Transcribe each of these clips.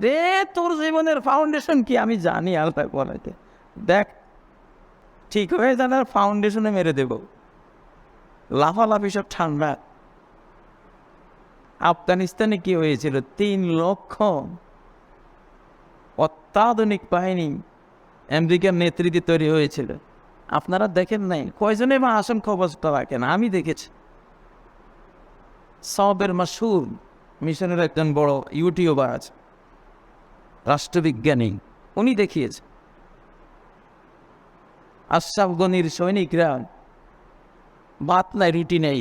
রে, তোর জীবনের ফাউন্ডেশন কি? আমি জানি আল্লাহ বলাইতে। দেখ, ঠিক হয়ে যান আর ফাউন্ডেশনে মেরে দেব। লাফালাফি সব ঠান্ডা। আফগানিস্তানে কি হয়েছিল? তিন লক্ষ অত্যাধুনিক বাহিনী আমেরিকার নেতৃত্বে তৈরি হয়েছিল। আপনারা দেখেন নাই? কয়জনে বা আসন খবরটা রাখেন? আমি দেখেছি। সবের মাসুর মিশনের একজন বড় ইউটিউবার আছে। রাষ্ট্রবিজ্ঞানী, উনি দেখিয়েছে আশরাফ গনির সৈনিকরা ভাত নাই রুটি নেই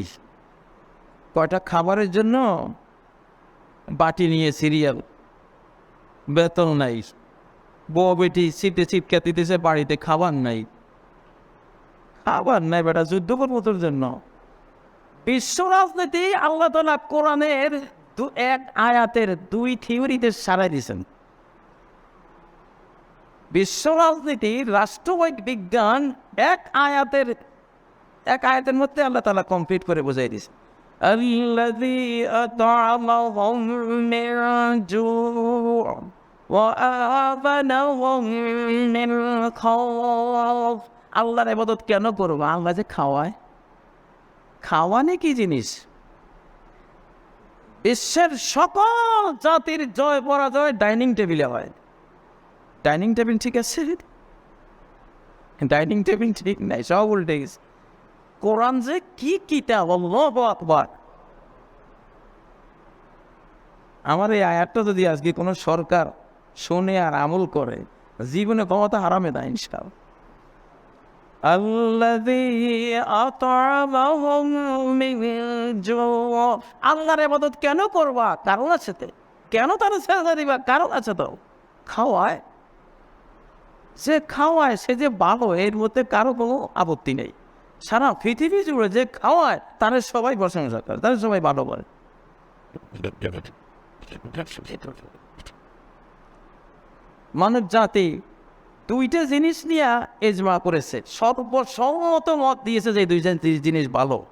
কয়টা খাবারের জন্য? বাটি নিয়ে সিরিয়াল, বেতন নাই বউ বেটি সিটে চিটকা দিতেছে, বাড়িতে খাবার নাই খাবার নাই বেটা যুদ্ধ করব তোর জন্য। বিশ্ব রাজনীতি আল্লাহ তালা কোরআনের দু এক আয়াতের দুই থিওরিতে সারাই দিয়েছেন। বিশ্ব রাজনীতি রাষ্ট্রবৈদ বিজ্ঞান এক আয়াতের এক আয়াতের মধ্যে আল্লাহ তালা কমপ্লিট করে বোঝাই দিয়েছে الذي أطعمهم من جوع وآمنهم من خوف আল্লাহর ইবাদত কেন করবো আল্লাহ যে খাওয়ায় খাওয়ানে কি জিনিস বিশ্বের সকল জাতির জয় পরাজয় ডাইনিং টেবিলে হয় ডাইনিং টেবিল ঠিক আছে? ডাইনিং টেবিল ঠিক নাই, সব উল্টে গেছে। কোরআন যে কি কিতাব আকবার। আমার এই আয়াতটা যদি আজকে কোনো সরকার শোনে আর আমল করে, জীবনে ক্ষমতা হারামে দেয় ইনশাল আল্লাহর এবাদত কেন করবা? কারণ আছে কেন তার দিবা? কারণ আছে তো। খাওয়ায়। যে খাওয়ায় সে যে ভালো, এর মধ্যে কারও কোনো আপত্তি নেই। সারা পৃথিবী জুড়ে যে খাওয়ায়, তাদের সবাই প্রশংসা করে, তাদের সবাই ভালো বলে। মানব জাতি দুইটা জিনিস নিয়ে এজমা করেছে। সর্বসম্মত মত দিয়েছে যে দুইটা জিনিস ভালো।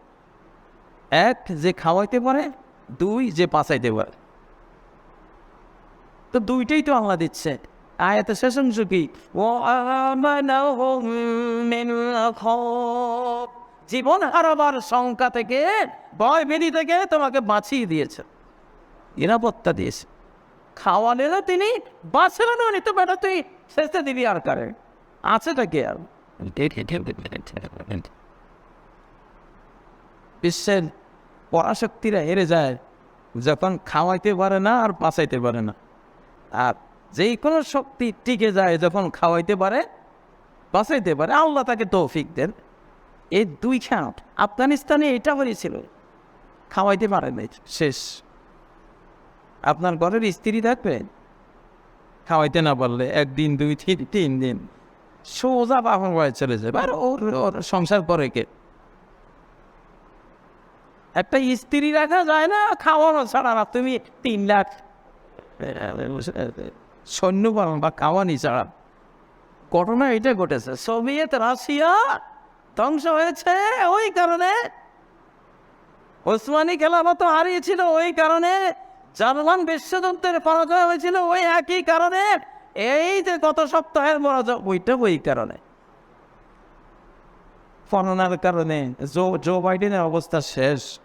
এক, যে খাওয়াইতে পারে, দুই, যে বাঁচাইতে পারে। তো দুইটাই তো আল্লাহ দিচ্ছে। আয়াতে শেষ অংশ কি জীবন হারাবার শঙ্কা থেকে, ভয় বেরি থেকে তোমাকে বাঁচিয়ে দিয়েছে। নিরাপত্তা দিয়েছে। খাওয়ালে না তিনি বাঁচলেন উনি তো বেটা তুই শেষে দিবি আর কারে? আছেটা কে আর? বিশ্বের পরাশক্তিরা হেরে যায়। যখন খাওয়াইতে পারে না আর বাঁচাইতে পারে না। আর যেই কোনো শক্তি টিকে যায়, যখন খাওয়াইতে পারে, বাঁচাইতে পারে, আল্লাহ তাকে তৌফিক দেন। এই দুই খান আফগানিস্তানে এটা হয়েছিল, খাওয়াইতে পারে নাই। শেষ। আপনার ঘরের স্ত্রী থাকবে, খাওয়াইতে না পারলে একদিন, দুই, তিন তিন দিন সোজা বাপন বাড়ি চলে যাবে। আর ওর ওর সংসার করে কে? একটা স্ত্রী রাখা যায় না, খাওয়ানো ছাড়া না। তুমি তিন লাখ সৈন্য পালন বা খাওয়ানি ছাড়া ঘটনা এটা ঘটেছে। সোভিয়েত রাশিয়া ধ্বংস হয়েছে ওই কারণে। ওসমানী খেলাফত হারিয়েছিল ওই কারণে। জার্মান বিশ্বযুদ্ধের পরাজয় হয়েছিল ওই একই কারণে। এই যে গত সপ্তাহের পরাজয়, ওইটা ওই কারণে। করোনার কারণে জো জো বাইডেনের অবস্থা শেষ।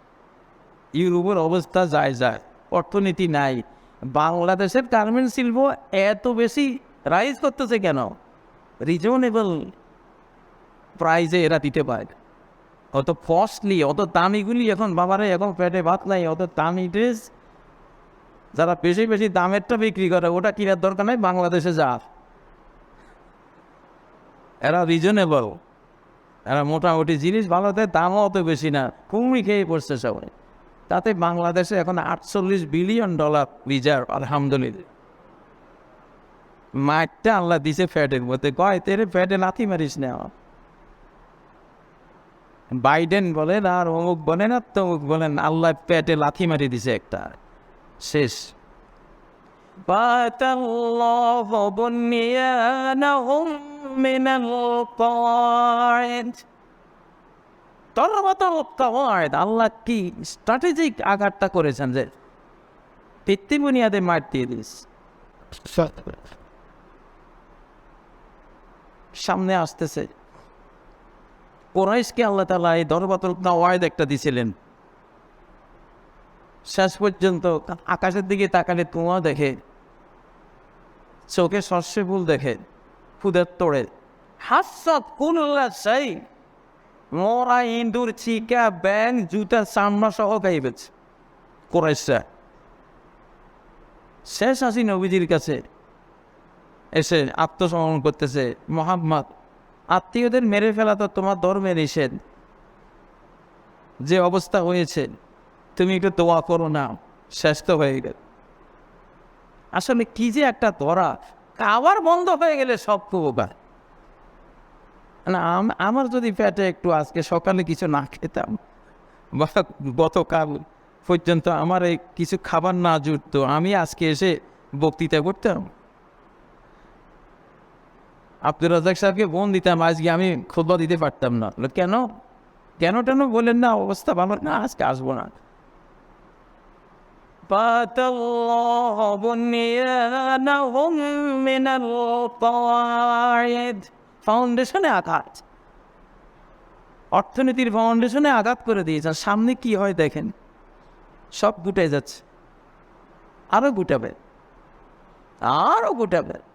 ইউরোপের অবস্থা যায় যায়। অর্থনীতি নাই। বাংলাদেশের গার্মেন্ট শিল্প এত বেশি রাইজ করতেছে কেন? রিজনেবল প্রাইজে এরা দিতে পারে। অত কস্টলি অত দামিগুলি এখন বাবারে, এখন পেটে ভাত নাই, অত দামি ড্রেস যারা বেশি বেশি দামেরটা বিক্রি করে, ওটা কেনার দরকার নাই, বাংলাদেশে যা। এরা রিজনেবল এরা মোটামুটি জিনিস ভালো দেয়, দামও অত বেশি না। কুমড়ি খেয়ে পড়ছে সবাই। তাতে বাংলাদেশে এখন আটচল্লিশ বিলিয়ন ডলার রিজার্ভ আলহামদুলিল্লাহ মাঠটা আল্লাহ দিছে ফ্যাটের মধ্যে কয় তেরে ফ্যাটে লাথি মারিস না বাইডেন বলেন আর অমুক বলেন আর তমুক বলেন আল্লাহ পেটে লাথি মারি দিছে একটা শেষ بات الله بنيانهم من القواعد তরবাতল কওয়ায়দ আল্লাহ কি স্ট্র্যাটেজিক আঘাতটা করেছেন যে ভিত্তি বুনিয়াদে মার দিয়ে দিস সামনে আসতেছে কোরাইশকে আল্লাহ তালা এই দরবাতল ওয়ায়দ একটা দিছিলেন শেষ পর্যন্ত আকাশের দিকে তাকালে তোমা দেখে চোখে সর্ষে ফুল দেখে ফুদের তোড়ে হাসাত কুল্লা সেই মরা ইন্দুর চিকা ব্যাং জুতা চামড়া সহ গাইবেছে কোরাইশরা শেষ আসি নবীজির কাছে এসে আত্মসমর্পণ করতেছে মোহাম্মদ আত্মীয়দের মেরে ফেলা তো তোমার ধর্মে নিষেধ যে অবস্থা হয়েছে তুমি একটু দোয়া করো না শেষ তো হয়ে গেল আসলে কি যে একটা ধরা খাবার বন্ধ হয়ে গেলে সব উপকার না আম- আমার যদি পেটে একটু আজকে সকালে কিছু না খেতাম বা গতকাল পর্যন্ত আমার এই কিছু খাবার না জুটতো আমি আজকে এসে বক্তৃতা করতাম আব্দুল রাজাক সাহেবকে বোন দিতাম আজকে আমি খুদবা দিতে পারতাম না বললো, কেন কেন টেন বললেন না অবস্থা ভালো না আজকে আসবো না بات الله بنيانهم من القواعد ফাউন্ডেশনে আঘাত। অর্থনীতির ফাউন্ডেশনে আঘাত করে দিয়েছেন। সামনে কি হয় দেখেন। সব গুটে যাচ্ছে। আরও গুটাবে। আরও গুটাবে।